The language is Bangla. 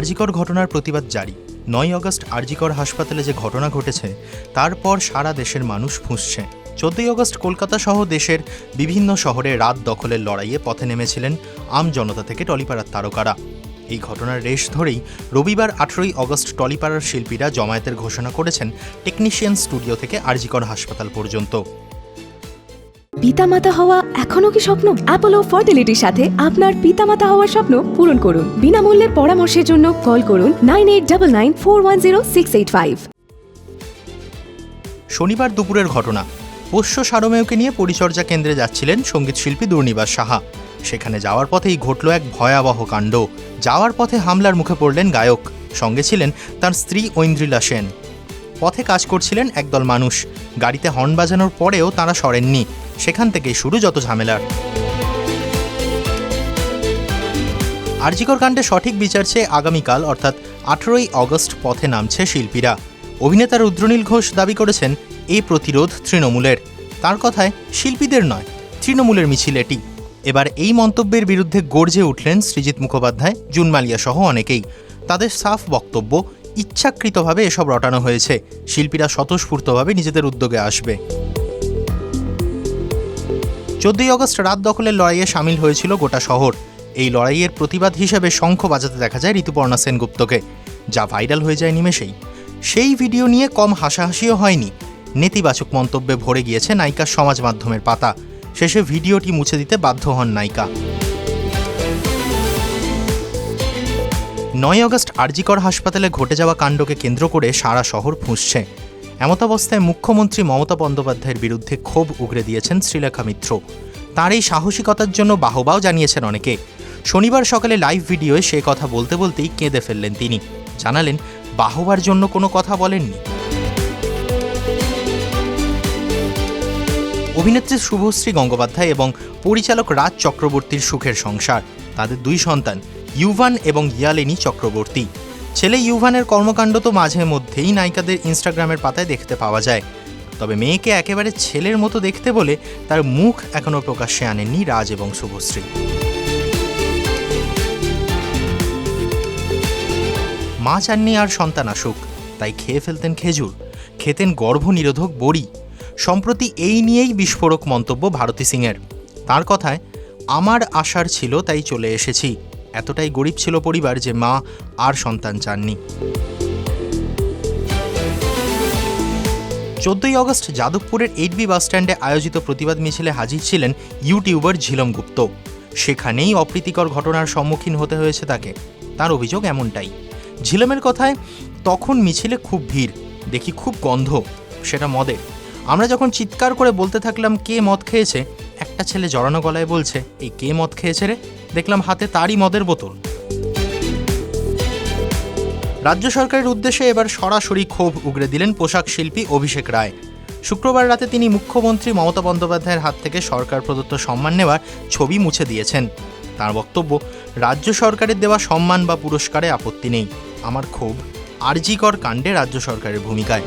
আরজিকর ঘটনার প্রতিবাদ জারি। নয় আগস্ট আরজিকর হাসপাতালে যে ঘটনা ঘটেছে তারপর সারা দেশের মানুষ ফুঁসছে। চোদ্দই আগস্ট কলকাতা সহ দেশের বিভিন্ন শহরে রাত দখলের লড়াইয়ে পথে নেমেছিলেন আম জনতা থেকে টলিপাড়ার তারকারা। এই ঘটনার রেশ ধরেই রবিবার আঠেরোই আগস্ট টলিপাড়ার শিল্পীরা জমায়েতের ঘোষণা করেছেন টেকনিশিয়ান স্টুডিও থেকে আরজিকর হাসপাতাল পর্যন্ত। পিতামাতা হওয়া এখনও কি স্বপ্ন? অ্যাপোলো ফার্টিলিটির সাথে আপনার পিতামাতা হওয়ার স্বপ্ন পূরণ করুন। বিনামূল্যে পরামর্শের জন্য কল করুন nine eight double nine four one zero six eight five. শনিবার দুপুরের ঘটনা। পোষ্য সারমেয়কে নিয়ে পরিচর্যা কেন্দ্রে যাচ্ছিলেন সঙ্গীতশিল্পী দুর্নিবাস সাহা। সেখানে যাওয়ার পথেই ঘটল এক ভয়াবহ কাণ্ড। যাওয়ার পথে হামলার মুখে পড়লেন গায়ক। সঙ্গে ছিলেন তার স্ত্রী ঐন্দ্রিলা সেন। পথে কাজ করছিলেন একদল মানুষ। গাড়িতে হর্ন বাজানোর পরেও তারা সরেননি। সেখান থেকেই শুরু যত ঝামেলার আরজিকর কাণ্ডে সঠিক বিচার চেয়ে আগামীকাল, অর্থাৎ আঠেরোই অগস্ট, পথে নামছে শিল্পীরা। অভিনেতা রুদ্রনীল ঘোষ দাবি করেছেন, এই প্রতিরোধ তৃণমূলের। তার কথায় শিল্পীদের নয়, তৃণমূলের মিছিল এটি। এবার এই মন্তব্যের বিরুদ্ধে গর্জে উঠলেন সৃজিত মুখোপাধ্যায়, জুনমালিয়া সহ অনেকেই। তাদের সাফ বক্তব্য, ইচ্ছাকৃতভাবে এসব রটানো হয়েছে। শিল্পীরা স্বতঃস্ফূর্তভাবে নিজেদের উদ্যোগে আসবে। চোদ্দই আগস্ট রাত দখলের লড়াইয়ে সামিল হয়েছিল গোটা শহর। এই লড়াইয়ের প্রতিবাদ হিসেবে শঙ্খ বাজাতে দেখা যায় ঋতুপর্ণা সেনগুপ্তকে, যা ভাইরাল হয়ে যায় নিমেষেই। সেই ভিডিও নিয়ে কম হাসাহাসিও হয়নি। নেতিবাচক মন্তব্যে ভরে গিয়েছে নায়িকার সমাজ মাধ্যমের পাতা। শেষে ভিডিওটি মুছে দিতে বাধ্য হন নায়িকা। নয় আগস্ট আরজিকর হাসপাতালে ঘটে যাওয়া কাণ্ডকে কেন্দ্র করে সারা শহর ফুঁসছে। এমতাবস্থায় মুখ্যমন্ত্রী মমতা বন্দ্যোপাধ্যায়ের বিরুদ্ধে ক্ষোভ উগরে দিয়েছেন শ্রীলেখা মিত্র। তার এই সাহসিকতার জন্য বাহবাও জানিয়েছেন অনেকে। শনিবার সকালে লাইভ ভিডিওয়ে সে কথা বলতে বলতেই কেঁদে ফেললেন তিনি। জানালেন, বাহবার জন্য কোনো কথা বলেননি। অভিনেত্রী শুভশ্রী গঙ্গোপাধ্যায় এবং পরিচালক রাজ চক্রবর্তীর সুখের সংসার। তাদের দুই সন্তান, ইউভান এবং ইয়ালেনি চক্রবর্তী। ছেলে ইউভানের কর্মকাণ্ড তো মাঝে মধ্যেই নায়িকাদের ইনস্টাগ্রামের পাতায় দেখতে পাওয়া যায়। তবে মেয়েকে একেবারে ছেলের মতো দেখতে বলে তার মুখ এখনও প্রকাশ্যে আনেননি রাজ এবং শুভশ্রী। মা চাননি আর সন্তান আসুক, তাই খেয়ে ফেলতেন খেজুর, খেতেন গর্ভনিরোধক বড়ি। সম্প্রতি এই নিয়েই বিস্ফোরক মন্তব্য ভারতী সিংয়ের। তার কথায়, আমার আশার ছিল তাই চলে এসেছি। এতটাই গরিব ছিল পরিবার যে মা আর সন্তান চাননি। চোদ্দই অগস্ট যাদবপুরের এইটবি বাসস্ট্যান্ডে আয়োজিত প্রতিবাদ মিছিলে হাজির ছিলেন ইউটিউবার ঝিলম গুপ্ত। সেখানেই অপ্রীতিকর ঘটনার সম্মুখীন হতে হয়েছে তাকে। তার অভিযোগ এমনটাই। ঝিলমের কথায়, তখন মিছিলে খুব ভিড়, দেখি খুব গন্ধ, সেটা মদের। আমরা যখন চিৎকার করে বলতে থাকলাম কে মদ খেয়েছে একটা ছেলে জড়ানো গলায় বলছে, এই কে মদ খেয়েছে রে? দেখলাম হাতে তারই মদের বোতল। রাজ্য সরকারের উদ্দেশ্যে এবার সরাসরি ক্ষোভ উগরে দিলেন পোশাক শিল্পী অভিষেক রায়। শুক্রবার রাতে তিনি মুখ্যমন্ত্রী মমতা বন্দ্যোপাধ্যায়ের হাত থেকে সরকার প্রদত্ত সম্মান নেওয়ার ছবি মুছে দিয়েছেন। তার বক্তব্য, রাজ্য সরকারের দেওয়া সম্মান বা পুরস্কারে আপত্তি নেই। আমার ক্ষোভ আরজিকর কাণ্ডে রাজ্য সরকারের ভূমিকায়।